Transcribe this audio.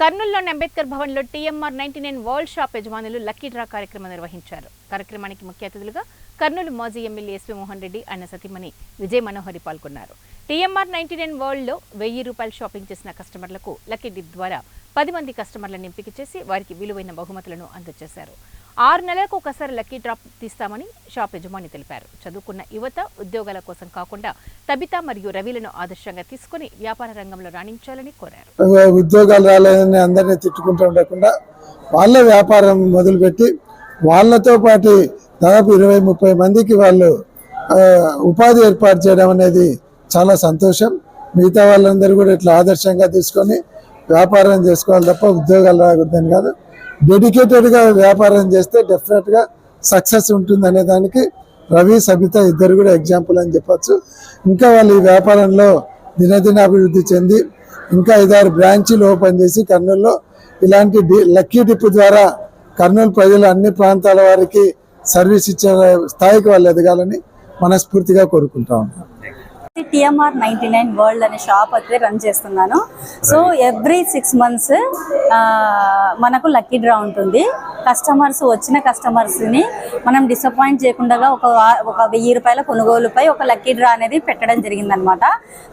కర్నూలులోని అంబేద్కర్ భవన్లో TMR ninety nine world shop యజమానులు lucky draw కార్యక్రమం నిర్వహించారు. కార్యక్రమానికి ముఖ్య అతిథులుగా కర్నూలు మాజీ ఎమ్మెల్యే ఎస్వి మోహన్ రెడ్డి ఆయన సతీమణి విజయ్ మనోహరి పాల్గొన్నారు. టీఎంఆర్ నైన్టీ నైన్ వరల్డ్లో వెయ్యి రూపాయలు షాపింగ్ చేసిన కస్టమర్లకు లక్కీ డిప్ ద్వారా పది మంది కస్టమర్లను ఎంపిక చేసి వారికి విలువైన బహుమతులను అందజేశారు. ఆరు నెలలకు ఒకసారి లక్కీ డ్రాప్ తీస్తామని షాప్ యజమాని తెలిపారు. చదువుకున్న యువత ఉద్యోగాల కోసం కాకుండా తబిత మరియు రవిలను ఆదర్శంగా తీసుకుని వ్యాపార రంగంలో రాణించాలని కోరారు. ఉద్యోగాలు రాలేదని అందరినీ తిట్టుకుంటూ ఉండకుండా వాళ్ళ వ్యాపారం మొదలుపెట్టి వాళ్ళతో పాటు దాదాపు ఇరవై ముప్పై మందికి వాళ్ళు ఉపాధి ఏర్పాటు చేయడం అనేది చాలా సంతోషం. మిగతా వాళ్ళందరూ కూడా ఇట్లా ఆదర్శంగా తీసుకొని వ్యాపారం చేసుకోవాలి తప్ప ఉద్యోగాలు రాకూడదని కాదు. డెడికేటెడ్గా వ్యాపారం చేస్తే డెఫినెట్గా సక్సెస్ ఉంటుంది అనే దానికి రవి సబిత ఇద్దరు కూడా ఎగ్జాంపుల్ అని చెప్పచ్చు. ఇంకా వాళ్ళు ఈ వ్యాపారంలో దినదిన అభివృద్ధి చెంది ఇంకా ఐదారు బ్రాంచీలు ఓపెన్ చేసి కర్నూలులో ఇలాంటి డి లక్కీ డిప్ ద్వారా కర్నూలు ప్రజలు అన్ని ప్రాంతాల వారికి సర్వీస్ ఇచ్చే స్థాయికి వాళ్ళు ఎదగాలని మనస్ఫూర్తిగా కోరుకుంటా ఉన్నాం. టిఎంఆర్ నైన్టీ నైన్ వరల్డ్ అనే షాప్ అయితే రన్ చేస్తున్నాను. సో ఎవ్రీ సిక్స్ మంత్స్ మనకు లక్కీ డ్రా ఉంటుంది. కస్టమర్స్ వచ్చిన కస్టమర్స్ని మనం డిసప్పాయింట్ చేయకుండా ఒక ఒక వెయ్యి రూపాయల కొనుగోలుపై ఒక లక్కీ డ్రా అనేది పెట్టడం జరిగిందనమాట.